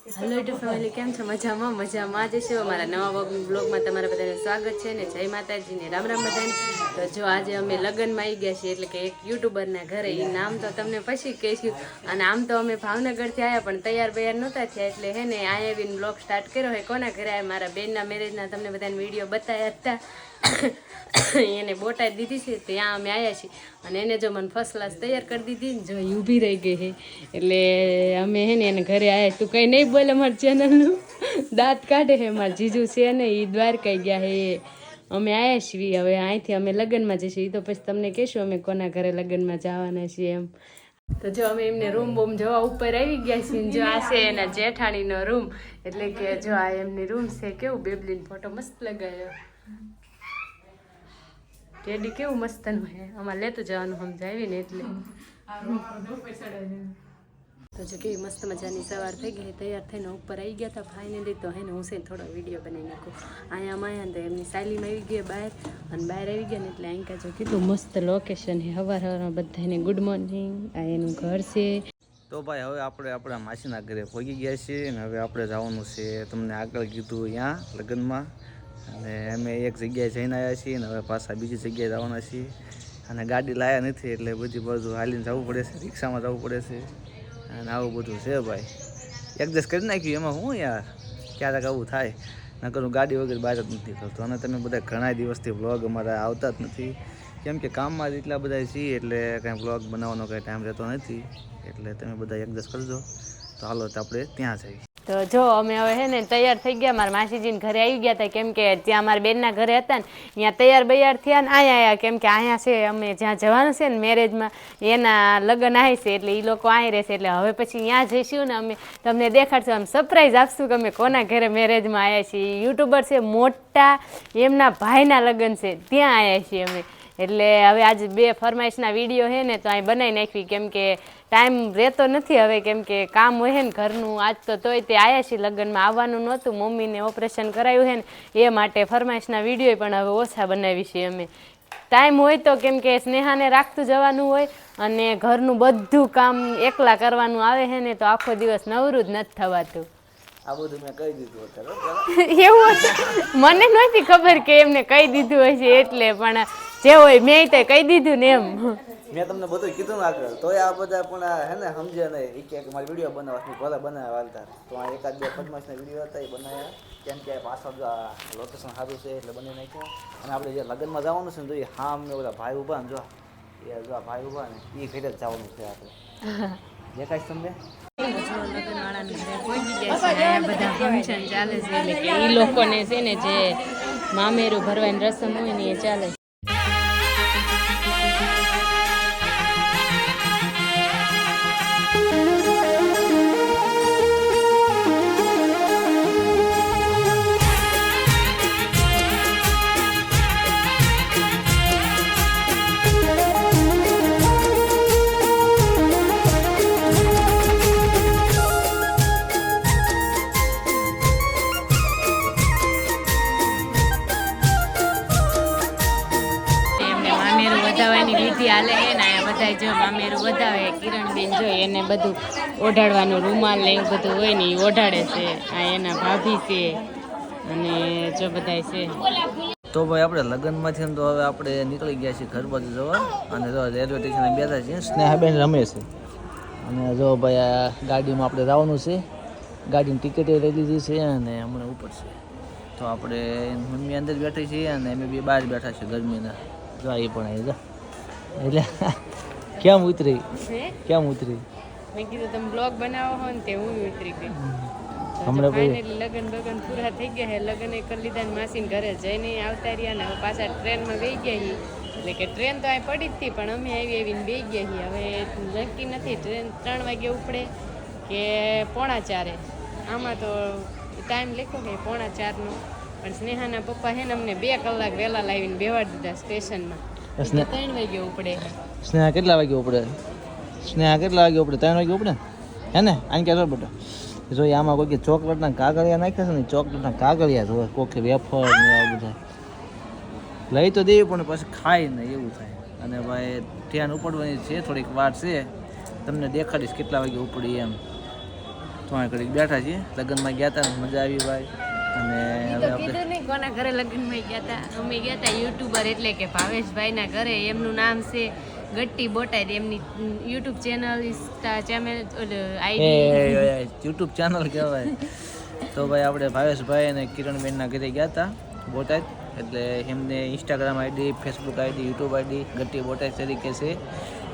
Hello two family કેમ છો? મજામાં મજામાં. જ છે અમારા નવા બ્લોગમાં તમારા બધાને સ્વાગત છે ને જય માતાજી ને રામ રામ બધાને. તો જો આજે અમે લગ્નમાં આવી ગયા છીએ, એટલે કે એક યુટ્યુબરના ઘરે એ નામ તો તમને પછી કહીશું. અને આમ તો અમે ભાવનગરથી આવ્યા પણ તૈયાર બૈયાર નહોતા થયા, એટલે હે ને અહીંયા આવીને બ્લોગ સ્ટાર્ટ કર્યો હોય કોના ઘરે આવ્યા મારા બેનના મેરેજના તમને બધાને વીડિયો બતાવ્યા હતા. એને બોટાદ દીધી છે ત્યાં અમે આવ્યા છીએ. અને એને જો મને ફર્સ્ટ ક્લાસ તૈયાર કરી દીધી ને જો એ ઊભી રહી ગઈ છે. એટલે અમે હે ને એને ઘરે આવ્યા તું કંઈ નહીં બોલે મારી ચેનલનું દાંત કાઢે છે, મારા જીજુ છે ને એ દ્વારકા ગયા હે અમે આવ્યા છીએ હવે અહીંથી અમે લગ્નમાં જઈશું એ તો પછી તમને કહેશું અમે કોના ઘરે લગ્નમાં જવાના છીએ એમ. તો જો અમે એમને રૂમ બૂમ જોવા ઉપર આવી ગયા છીએ જો આ છે એના જેઠાણીનો રૂમ એટલે કે જો આ એમની રૂમ છે. કેવું બેબલીન ફોટો મસ્ત લગાવ્યો ટેડી કેવું મસ્તનું હે? અમારે લેતું જવાનું સમજાવી ને એટલે. તો જો કેવી મસ્ત મજાની સવાર થઈ ગઈ, તૈયાર થઈને ઉપર આવી ગયા હતા ફાઇનલી તો હે ને હું છે થોડો વીડિયો બનાવી નાખું. અહીંયા અમાયા તો એમની સાયલીમાં આવી ગયા બહાર, અને બહાર આવી ગયા ને એટલે અહીંયા જો કેટલું મસ્ત લોકેશન હે હવાર હવારમાં બધાને ગુડ મોર્નિંગ આ એનું ઘર છે. તો ભાઈ, હવે આપણે આપણા માસીના ઘરે પહોંચી ગયા છીએ અને હવે આપણે જવાનું છે. તમને આગળ કીધું અહીંયા લગ્નમાં. અને અમે એક જગ્યાએ જઈને આવ્યા છીએ અને હવે પાછા બીજી જગ્યાએ જવાના છીએ. અને ગાડી લાયા નથી એટલે બધી બાજુ હાલીને જવું પડે છે, રિક્ષામાં જવું પડે છે. અને આવું બધું છે ભાઈ. એડજસ્ટ કરી નાખ્યું એમાં હું યાર? ક્યારેક આવું થાય. નકર હું ગાડી વગર બહાર જ નથી કરતો અને તમે બધા ઘણા દિવસથી વ્લોગ અમારા આવતા જ નથી. કેમ કે કામમાં જ એટલા બધા છીએ એટલે કાંઈ વ્લોગ બનાવવાનો કાંઈ ટાઈમ રહેતો નથી. એટલે તમે બધા એડજસ્ટ કરજો. તો હાલો તો આપણે ત્યાં જઈએ. તો જો અમે હવે હે ને તૈયાર થઈ ગયા, મારા માસીજીને ઘરે આવી ગયા હતા કેમ કે ત્યાં મારા બેનના ઘરે હતા ને, ત્યાં તૈયાર બૈયાર થયા ને અહીંયા આવ્યા કેમ કે અહીંયા છે, અમે જ્યાં જવાનું છે ને મેરેજમાં એના લગ્ન આવી છે, એટલે એ લોકો અહીં રહેશે, એટલે હવે પછી ત્યાં જઈશું ને અમે, તમને દેખાડશું, આમ સરપ્રાઈઝ આપશું કે અમે કોના ઘરે મેરેજમાં આવ્યા છીએ. યુટ્યુબર છે મોટા, એમના ભાઈના લગ્ન છે, ત્યાં આવ્યા છીએ અમે. એટલે હવે આજ બે ફરમાઈશના વીડિયો છે ને તો અહીં બનાવી નાખવી કેમ કે ટાઈમ રહેતો નથી હવે કેમ કે કામ હોય ને ઘરનું. આજ તો તોય તે આવ્યા છીએ લગ્નમાં આવવાનું નહોતું. મમ્મીને ઓપરેશન કરાયું છે ને એ માટે ફરમાઈશના વીડિયો પણ હવે ઓછા બનાવી છીએ અમે. ટાઈમ હોય તો કેમ કે સ્નેહાને રાખતું જવાનું હોય અને ઘરનું બધું કામ એકલા કરવાનું આવે છે ને તો આખો દિવસ નવરું જ નથી થવાતું. આ બધું મેં કહી દીધું એવું મને નહોતી ખબર કે એમને કહી દીધું હશે એટલે પણ જે હોય મેં તે કહી દીધું ને એમ. મેં તમને બધું કીધું ને આગળ. તોય આ બધા પણ આ હે ને સમજે ને એ કે મારી વીડિયો બનાવવા ભલે બનાવ્યા વાલતા તો આ એકાદ બે પદ્માસના વીડિયો હતા એ બનાવ્યા. કેમ કે પાછળ લોકેશન સારું છે એટલે બની નાખ્યું. અને આપણે જે લગ્નમાં જવાનું છે ને તો એ હા અમને બધા ભાઈ ઊભા ને જો. એ જો ભાઈ ઊભા ને એ ઘરે જ જવાનું છે આપણે. દેખાય તમને બધા ફંક્શન ચાલે છે એટલે કે એ લોકોને છે ને જે મામેરું ભરવાની રસમ હોય ને એ ચાલે મામેરું વધાવવાની વિધિ હાલે છે ને અહીંયા બધા જો મામેરું વધાવે, કિરણબેન જો એને બધું ઓઢાડવાનું રૂમાલ ને એવું બધું હોય ને એ ઓઢાડે છે. આ એના ભાભી છે અને જો બધાય છે. તો ભાઈ આપણે લગ્નમાંથી તો હવે આપણે નીકળી ગયા છીએ ઘર બાજુ જવા. અને જો રેલવે સ્ટેશને બેઠા છીએ. સ્નેહાબેન રમે છે. અને જો ભાઈ આ ગાડીમાં આપણે જવાનું છે. ગાડીની ટિકિટ લઈ લીધી છે અને હમણાં ઉપર છે. તો આપણે મમ્મી અંદર બેઠી છીએ અને અમે બે બહાર બેઠા છીએ ગરમીના. જો એ પણ આવી જો. એટલે કેમ ઉતરી? કેમ ઉતરી? મેં કીધું તમે બ્લોગ બનાવો હો ને તે હું ઉતરી ગઈ. હમણાં પછી લગન બગન પૂરા થઈ ગયા છે લગન એ કરી લીધા ને માસીને ઘરે જઈને આવતા રહ્યા ને હવે પાછા ટ્રેનમાં બેસી ગયા છીએ એટલે કે ટ્રેન તો અહીં પડી જ હતી પણ અમે આવી આવીને બેસી ગયા છીએ હવે નક્કી નથી ટ્રેન ત્રણ વાગે ઉપડે કે પોણા ચારે. આમાં તો ટાઈમ લખ્યો કે પોણા ચારનો. પણ સ્નેહાના પપ્પા હે ને અમને બે કલાક વહેલા લાવીને બેવાડી દીધા સ્ટેશનમાં. ત્રણ વાગે ઉપડે. સ્નેહા કેટલા વાગે ઉપડે? સ્નેહા કેટલા વાગે ઉપડે? ત્રણ વાગે ઉપડે? હે ને? આને કહેતો બેટા જો આમાં કોઈ ચોકલેટના કાગળિયા નાખ્યા છે ને ચોકલેટના કાગળિયા જોવે કોકે વેફર ને આવું બધા લઈ તો દેવી પણ પછી ખાય ને એવું થાય. અને ભાઈ ટ્રેન ઉપડવાની છે થોડીક વાર છે. તમને દેખાડીશ કેટલા વાગે ઉપડી એમ. તો ઘડીક બેઠા છીએ. લગ્નમાં ગયા હતા મજા આવી ભાઈ. તો કીધું નહીં કોના ઘરે લગ્નમાં ગયા હતા અમે ગયા હતા યુટ્યુબર એટલે કે ભાવેશભાઈના ઘરે. એમનું નામ છે ગટ્ટી બોટાદ. એમની YouTube channel channel YouTube channel કહેવાય. તો ભાઈ આપણે ભાવેશભાઈ અને કિરણબેનના ઘરે ગયા હતા બોટાદ. એટલે એમને Instagram ID Facebook ID YouTube ID Gatti Botai તરીકે છે.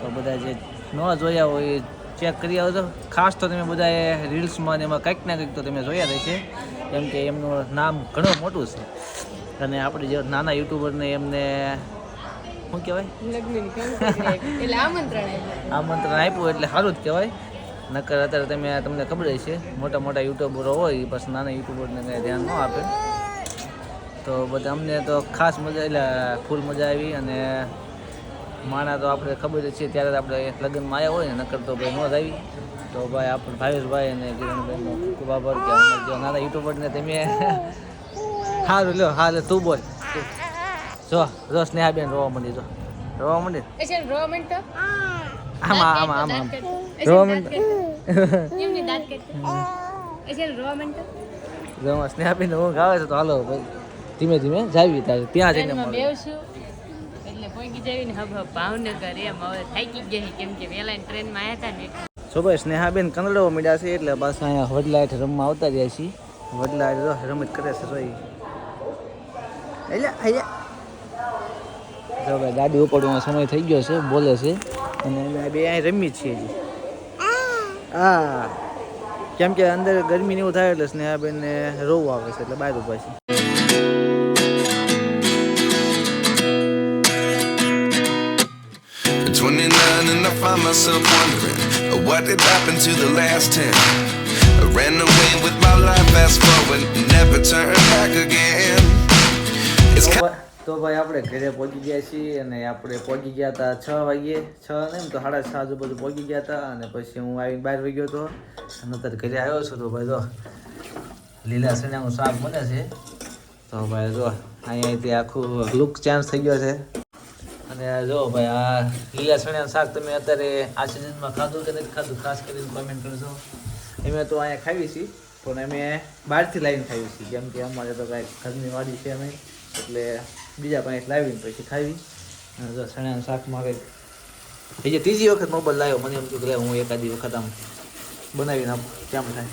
તો બધા જે ન જોયા હોય ચેક કરી આવજો. ખાસ તો તમે બધાએ રીલ્સમાં ને એમાં કંઈક ના કંઈક તો તમે જોયા રહેશે કેમ કે એમનું નામ ઘણું મોટું છે. અને આપણે જે નાના યુટ્યુબરને એમને શું કહેવાય? આમંત્રણ આપ્યું. એટલે સારું જ કહેવાય. નકર અત્યારે તમે તમને ખબર જ છે મોટા મોટા યુટ્યુબરો હોય બસ નાના યુટ્યુબરને કંઈ ધ્યાન ન આપે. તો બધા અમને તો ખાસ મજા એટલે ફૂલ મજા આવી અને માણા તો આપણે ખબર જ છે ત્યારે આપણે લગ્નમાં આવ્યા હોય ને નકર તો ભાઈ ન જ આવી. તો ભાઈ આપણે ભાવેશભાઈ અને કિરણબેનનો ખૂબ આભાર કે અમે જો નાના યુટ્યુબરને તમે સારું લ્યો હાલે તું બોલ. જો જો સ્નેહાબેન રોવા માંડી જો. રોવા માંડી આમાં આમાં આમાં રોવા માંડી છે તો સ્નેહાબેન ઊંઘ આવે છે તો હાલો ધીમે ધીમે જાવી ત્યાં જઈને એટલે પહોંચી જવી ને હબ હબ ભાવનગર એમ હવે થાકી ગયા કેમ કે ટ્રેનમાં આવ્યા હતા ને. સો ભાઈ સ્નેહાબેન કંદડો મીડ્યા છે એટલે બસ અહીંયા વડલા હેઠ રમવા આવતા રહ્યા છીએ. વડલા હેઠ રમત કરે છે જોઈ એટલે અહીંયા જો ભાઈ ગાડી ઉપાડવાનો સમય થઈ ગયો છે, બોલે છે. અને બે અહીં રમી છીએ હજી. હા. કેમ કે અંદર ગરમી એવું થાય એટલે સ્નેહાબેનને રોવું આવે છે એટલે બહાર ઊભા છે. Twenty nine and I find myself wondering what did happen to the last ten? I ran away with my life, fast forward, never turn back again. It's તો ભાઈ આપણે ઘરે પહોંચી ગયા છીએ અને આપણે પહોંચી ગયા હતા છ વાગ્યે છ નહીં તો સાડા છ આજુબાજુ પહોંચી ગયા હતા અને પછી હું આવીને બહાર વહી ગયો હતો અને અત્યારે ઘરે આવ્યો છું તો ભાઈ જો લીલા ચણાનું શાક બને છે તો ભાઈ જો અહીંયાથી આખું લુક ચેન્જ થઈ ગયો છે અને જો ભાઈ આ લીલા સણિયા શાક તમે અત્યારે આ સિઝનમાં ખાધું કે નથી ખાધું? ખાસ કરીને કોમેન્ટ કરજો. અમે તો અહીંયા ખાવી છીએ પણ અમે બહારથી લાવીને ખાવી છીએ. કેમ કે અમારે તો કાંઈ ઘરની વાડી છે અમે એટલે બીજા પાસે લાવીને પછી ખાવી અને જો સણિયા શાકમાં કંઈક એ જે ત્રીજી વખત મોબાઈલ લાવ્યો મને એમ કે હું એકાદી વખત આમ બનાવીને આપું. કેમ થાય?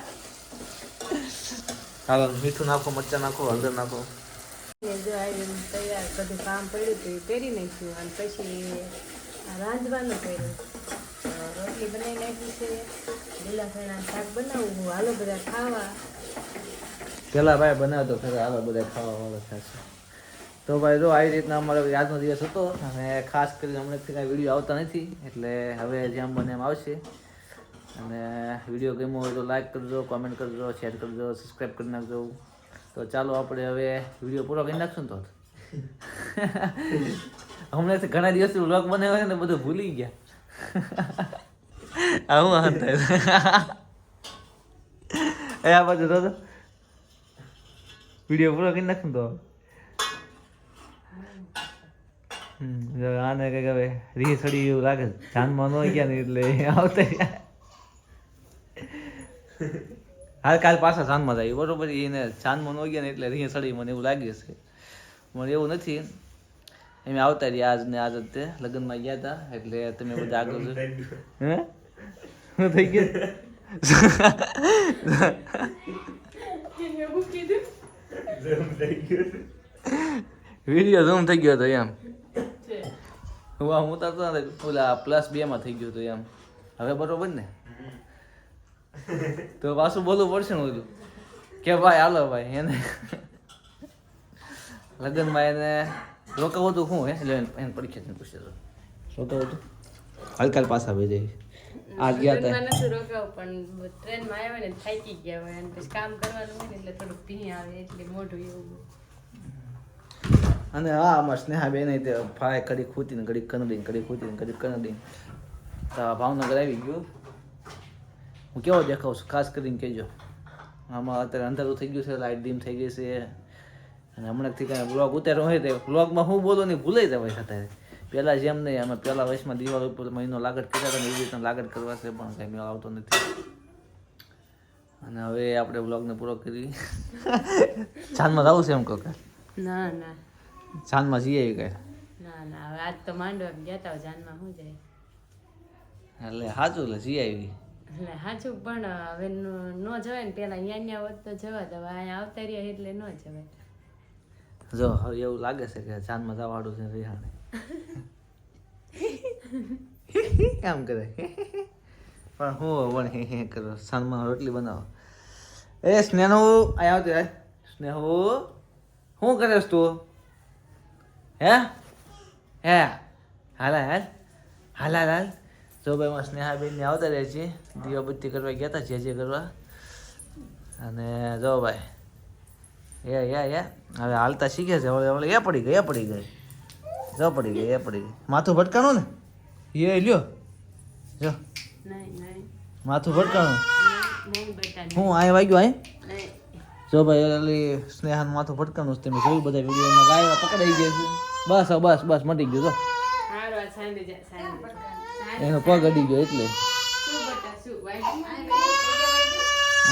હાલો મીઠું નાખો મરચાં નાખો હળદર નાખો. જો કામ પડ્યું હતું પહેરી નાખ્યું અને પછી રાંધવાનું કર્યું. રોટલી બનાવી નાખી છે, લીલા હાલો બધા ખાવા. પેલા ભાઈ બનાવતો, ખરા હાલો બધા ખાવા વાળો થશે તો ભાઈ જો આવી રીતના અમારો યાદનો દિવસ હતો, અને ખાસ કરીને હમણાંથી કાંઈ વીડિયો આવતા નથી, એટલે હવે જેમ બને એમ આવશે. અને વીડિયો ગમ્યો હોય તો લાઈક કરજો કોમેન્ટ કરજો શેર કરજો સબસ્ક્રાઈબ કરી નાખજો. તો ચાલો આપણે હવે વીડિયો પૂરો કરી નાખશું તો હમણાં ઘણા દિવસથી વ્લોગ બનાવ્યો ને બધું ભૂલી ગયા આવું હા થાય એ આ બાજુ તો. વીડિયો પૂરો કરી નાખું તો આને કંઈક હવે રી સડી એવું લાગે. ધ્યાનમાં ન ગયા ને એટલે આવતા. હાલ કાલ પાછા ચાંદમાં જાય બરોબર એને ચાંદમાં ન ગયા ને એટલે અહીંયા સડી મને એવું લાગે છે. મને એવું નથી. એમ આવતા રહ્યા આજ ને આજ તે લગ્નમાં ગયા હતા એટલે તમે બધા આગળ. હે? શું થઈ ગયું? વીડિયો ઝૂમ થઈ ગયો હતો એમ. હું ઉતારતો ને ઓલા પ્લસ બે માં થઈ ગયો હતો એમ. હવે બરોબર ને? તો પાછું બોલવું પડશે ને બધું. કે ભાઈ હાલો ભાઈ એને. લગ્નમાં એને રોકાવું તો શું હે? એટલે એને એને પરીક્ષા પૂછે તો. રોકાવું તો હલકાલ પાછા ભાઈ જાય આ ગયા હતા ટ્રેનમાં નથી રોકાવું પણ ટ્રેનમાં આવ્યા ને થાકી ગયા હોય. અને પછી કામ કરવાનું હોય ને એટલે થોડુંક ભી આવે એટલે મોઢું એવું. અને હા આમાં સ્નેહા બેન તે ફાય કડી ખૂતીને કડી કનડીને કડી ખૂતીને કડી કનડીને. તો ભાવનગર આવી ગયું. હું કેવો દેખાઉં છું? ખાસ કરીને કહેજો. આમાં અત્યારે અંધારું થઈ ગયું છે લાઇટ ડીમ થઈ ગઈ છે. અને હમણાંથી કાંઈ બ્લોગ ઉતાર્યો હોય તો બ્લોગમાં હું બોલો નહીં ભૂલાઈ જવાય અત્યારે. પહેલાં જેમ નહીં અમે પહેલાં વર્ષમાં દિવાળ ઉપર મહિનો લાગત કર્યા હતા એવી રીતના લાગત કરવા છે પણ કંઈ મેળ આવતો નથી. અને હવે આપણે બ્લોગને પૂરો કરી. છાનમાં જવું છે એમ કહો કે ના ના. છાનમાં જઈએ કઈ? ના ના. હવે આજ તો માંડવા ગયા હતા જાનમાં શું જાય? એટલે સાચું એટલે જઈ આવી. એટલે સાચું પણ હવે નો- જવાય ને પેલા અહીંયા અહીંયા હોત તો જવા દે, હવે અહીંયા આવતા રહ્યા એટલે ન જવાય. જો, હવે એવું લાગે છે કે ચાંદમાં જવાડું છે રિહાણે કામ કરે? પણ હું પણ હે હે કરો સાંજમાં રોટલી બનાવો. એ, સ્નેહુ, અહીંયા આવતી હોય સ્નેહુ શું કરે તું? હે? હે? હાલ. હાલ હાલ હાલ. જો ભાઈ માં સ્નેહાબેન ને આવતા રહે છે. દીવાબત્તી કરવા ગયા હતા જે જે કરવા. અને જો ભાઈ એ યા યા. હવે હાલતા શીખે છે. હવે હવે એ પડી ગઈ એ પડી ગઈ. જો પડી ગઈ એ પડી ગઈ. માથું ભટકાણું ને? એ લ્યો. જો. માથું ભટકાણું. હું અહીં વાગ્યું અહીં જો ભાઈ ઓલી સ્નેહાનું માથું ભટકાનું છે. તમે જોયું બધા વિડીયોમાં ગાયવા પકડાઈ ગયા છે. બસ બસ બસ મટી ગયું જો. આ એનો પગ અડી ગયો એટલે?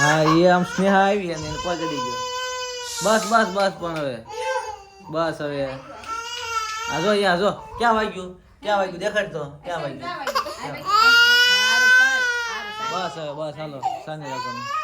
હા એ આમ સ્નેહા આવી અને એનો પગ અડી ગયો. બસ બસ બસ પણ હવે. બસ હવે. આ જો અહીંયા જો. ક્યાં વાગ્યું? ક્યાં વાગ્યું? દેખાડ તો. ક્યાં વાગ્યું. બસ હવે બસ હાલો. સાંજે રાખવાનું